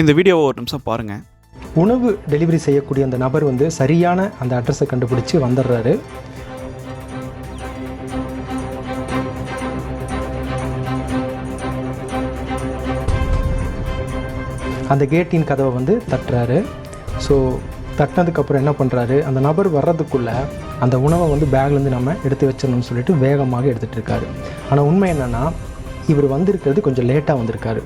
இந்த வீடியோவை ஒரு நிமிஷம் பாருங்கள் உணவு டெலிவரி செய்யக்கூடிய அந்த நபர் வந்து சரியான அந்த அட்ரஸை கண்டுபிடிச்சி வந்துடுறாரு. அந்த கேட்டின் கதவை வந்து தட்டுறாரு. ஸோ தட்டினதுக்கப்புறம் என்ன பண்ணுறாரு அந்த நபர் வர்றதுக்குள்ளே அந்த உணவை வந்து பேக்லேருந்து நம்ம எடுத்து வச்சிடணும்னு சொல்லிட்டு வேகமாக எடுத்துகிட்டு இருக்காரு. ஆனால் உண்மை என்னென்னா இவர் வந்திருக்கிறது கொஞ்சம் லேட்டாக வந்திருக்காரு.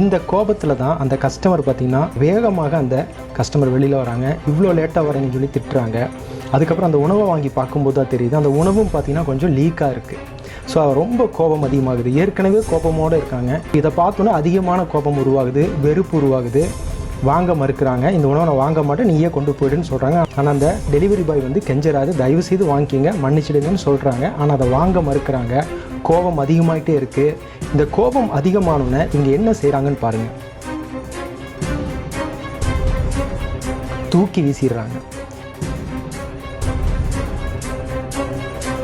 இந்த கோபத்தில் தான் அந்த கஸ்டமர் பார்த்திங்கன்னா வேகமாக அந்த கஸ்டமர் வெளியில் வராங்க. இவ்வளோ லேட்டாக வரேன்னு சொல்லி திட்டுறாங்க. அதுக்கப்புறம் அந்த உணவை வாங்கி பார்க்கும்போது தான் தெரியுது. அந்த உணவும் பார்த்திங்கன்னா கொஞ்சம் லீக்காக இருக்குது ஸோ ரொம்ப கோபம் அதிகமாகுது. ஏற்கனவே கோபமோடு இருக்காங்க. இதை பார்த்தோன்னே அதிகமான கோபம் உருவாகுது. வெறுப்பு உருவாகுது. வாங்க மறுக்கிறாங்க. இந்த உணவை நான் வாங்க மாட்டேன். நீயே கொண்டு போயிடுன்னு சொல்கிறாங்க ஆனால் அந்த டெலிவரி பாய் வந்து கெஞ்சராது தயவு செய்து வாங்கிக்கிங்க. மன்னிச்சிடுங்கன்னு சொல்கிறாங்க ஆனால் அதை வாங்க மறுக்கிறாங்க. கோபம் அதிகமாயிட்டே இருக்குது இந்த கோபம் அதிகமானோன்னே இவங்க என்ன செய்கிறாங்கன்னு பாருங்கள் தூக்கி வீசிடுறாங்க.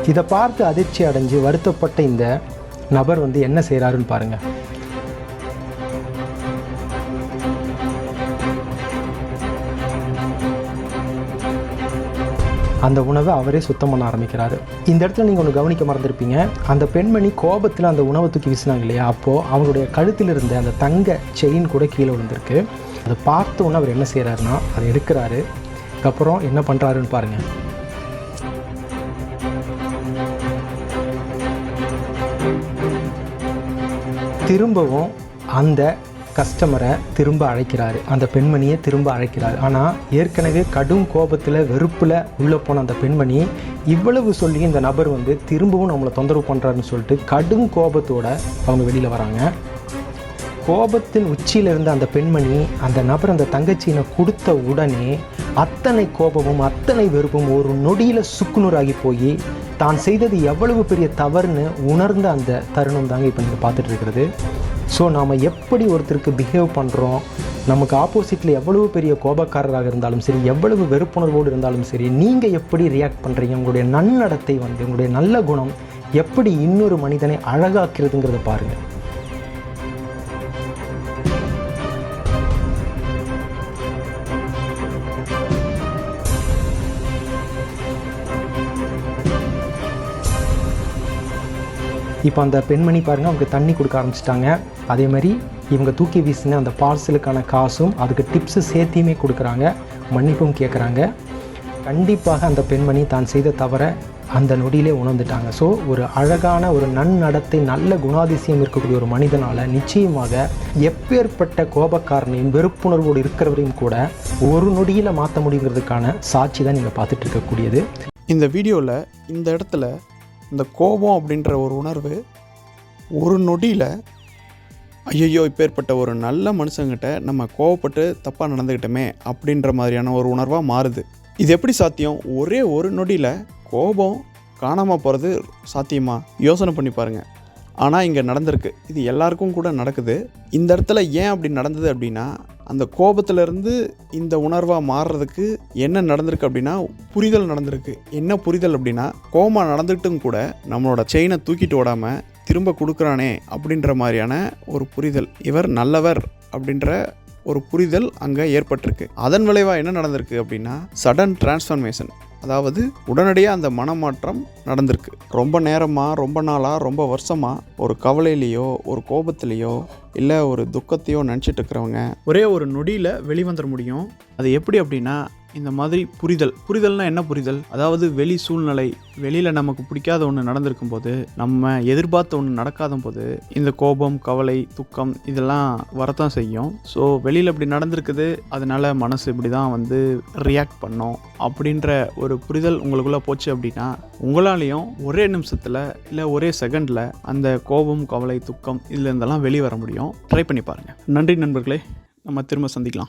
இதை பார்த்து அதிர்ச்சி அடைஞ்சு வருத்தப்பட்ட இந்த நபர் வந்து என்ன செய்கிறாருன்னு பாருங்கள் அந்த உணவை அவரே சுத்தம் பண்ண ஆரம்பிக்கிறாரு. இந்த இடத்துல நீங்கள் ஒன்று கவனிக்க மறந்துருப்பீங்க. அந்த பெண்மணி கோபத்தில் அந்த உணவை தூக்கி வீசினாங்க இல்லையா? அப்போது அவங்களுடைய கழுத்தில் இருந்த அந்த தங்க செயின் கூட கீழே விழுந்திருக்கு. அதை பார்த்த உடனே அவர் என்ன செய்கிறாருன்னா அதை எடுக்கிறாரு. அதுக்கப்புறம் என்ன பண்ணுறாருன்னு பாருங்கள் திரும்பவும் அந்த கஸ்டமரை திரும்ப அழைக்கிறாரு. அந்த பெண்மணியை திரும்ப அழைக்கிறாரு. ஆனால் ஏற்கனவே கடும் கோபத்தில் வெறுப்பில் உள்ளே போன அந்த பெண்மணி இவ்வளவு சொல்லி இந்த நபர் வந்து திரும்பவும் நம்மளை தொந்தரவு பண்ணுறாருன்னு சொல்லிட்டு கடும் கோபத்தோடு அவங்க வெளியில் வராங்க. கோபத்தின் உச்சியில் இருந்த அந்த பெண்மணி அந்த நபர் அந்த தங்கச்சியினை கொடுத்த உடனே அத்தனை கோபமும் அத்தனை வெறுப்பும் ஒரு நொடியில் சுக்குநூறாகி போய் தான் செய்தது எவ்வளவு பெரிய தவறுன்னு உணர்ந்த அந்த தருணம் தாங்க இப்போ நீங்கள் பார்த்துட்டு இருக்கிறது. ஸோ நாம் எப்படி ஒருத்தருக்கு பிஹேவ் பண்ணுறோம் நமக்கு ஆப்போசிட்டில் எவ்வளவு பெரிய கோபக்காரராக இருந்தாலும் சரி எவ்வளவு வெறுப்புணர்வோடு இருந்தாலும் சரி நீங்கள் எப்படி ரியாக்ட் பண்ணுறீங்க உங்களுடைய நன்னடத்தை வந்து உங்களுடைய நல்ல குணம் எப்படி இன்னொரு மனிதனை அழகாக்கிறதுங்கிறத பாருங்கள் இப்போ அந்த பெண்மணி பாருங்கள் அவங்க தண்ணி கொடுக்க ஆரம்பிச்சிட்டாங்க. அதே மாதிரி இவங்க தூக்கி வீசின அந்த பார்சலுக்கான காசும் அதுக்கு டிப்ஸு சேர்த்தியுமே கொடுக்குறாங்க. மன்னிப்பும் கேட்குறாங்க கண்டிப்பாக அந்த பெண்மணி தான் செய்த தவற அந்த நொடியிலே உணர்ந்துட்டாங்க. ஸோ ஒரு அழகான ஒரு நன்னடத்தை நல்ல குணாதிசயம் இருக்கக்கூடிய ஒரு மனிதனால் நிச்சயமாக எப்பேற்பட்ட கோபக்காரனையும் வெறுப்புணர்வோடு இருக்கிறவரையும் கூட ஒரு நொடியில் மாற்ற முடியுங்கிறதுக்கான சாட்சி தான் நீங்கள் பார்த்துட்டு இருக்கக்கூடியது. இந்த வீடியோவில் இந்த இடத்துல இந்த கோபம் அப்படின்ற ஒரு உணர்வு ஒரு நொடியில் ஐயையோ இப்பேற்பட்ட ஒரு நல்ல மனுஷங்கிட்ட நம்ம கோவப்பட்டு தப்பாக நடந்துக்கிட்டோமே அப்படின்ற மாதிரியான ஒரு உணர்வாக மாறுது. இது எப்படி சாத்தியம்? ஒரே ஒரு நொடியில் கோபம் காணாமல் போகிறது சாத்தியமா? யோசனை பண்ணி பாருங்கள் ஆனால் இங்கே நடந்திருக்கு. இது எல்லாருக்கும் கூட நடக்குது. இந்த இடத்துல ஏன் அப்படி நடந்தது அப்படின்னா அந்த கோபத்திலேருந்து இந்த உணர்வாக மாறுறதுக்கு என்ன நடந்திருக்கு அப்படின்னா புரிதல் நடந்திருக்கு. என்ன புரிதல் அப்படின்னா கோபம் நடந்துட்டும் கூட நம்மளோட செயினை தூக்கிட்டு ஓடாமல் திரும்ப கொடுக்குறானே அப்படின்ற மாதிரியான ஒரு புரிதல். இவர் நல்லவர் அப்படின்ற ஒரு புரிதல் அங்கே ஏற்பட்டிருக்கு. அதன் விளைவாக என்ன நடந்திருக்கு அப்படின்னா சடன் டிரான்ஸ்ஃபர்மேஷன் அதாவது உடனடியாக அந்த மனமாற்றம் நடந்திருக்கு. ரொம்ப நேரமாக ரொம்ப நாளாக ரொம்ப வருஷமாக ஒரு கவலையிலையோ ஒரு கோபத்திலையோ இல்லை ஒரு துக்கத்தையோ நினச்சிட்டு இருக்கிறவங்க ஒரே ஒரு நொடியில் வெளிவந்துட முடியும். அது எப்படி அப்படின்னா இந்த மாதிரி புரிதல். புரிதல்னா என்ன புரிதல்? அதாவது வெளி சூழ்நிலை வெளியில் நமக்கு பிடிக்காத ஒன்று நடந்திருக்கும் போது நம்ம எதிர்பார்த்த ஒன்று நடக்காத போது இந்த கோபம் கவலை துக்கம் இதெல்லாம் வரத்தான் செய்யும். ஸோ வெளியில் இப்படி நடந்திருக்குது அதனால மனசு இப்படி தான் வந்து ரியாக்ட் பண்ணோம். அப்படின்ற ஒரு புரிதல் உங்களுக்குள்ளே போச்சு அப்படின்னா உங்களாலேயும் ஒரே நிமிஷத்தில் இல்லை ஒரே செகண்டில் அந்த கோபம் கவலை துக்கம் இதுல இருந்தெல்லாம் வெளியே வர முடியும். ட்ரை பண்ணி பாருங்கள் நன்றி நண்பர்களே. நம்ம திரும்ப சந்திக்கலாம்.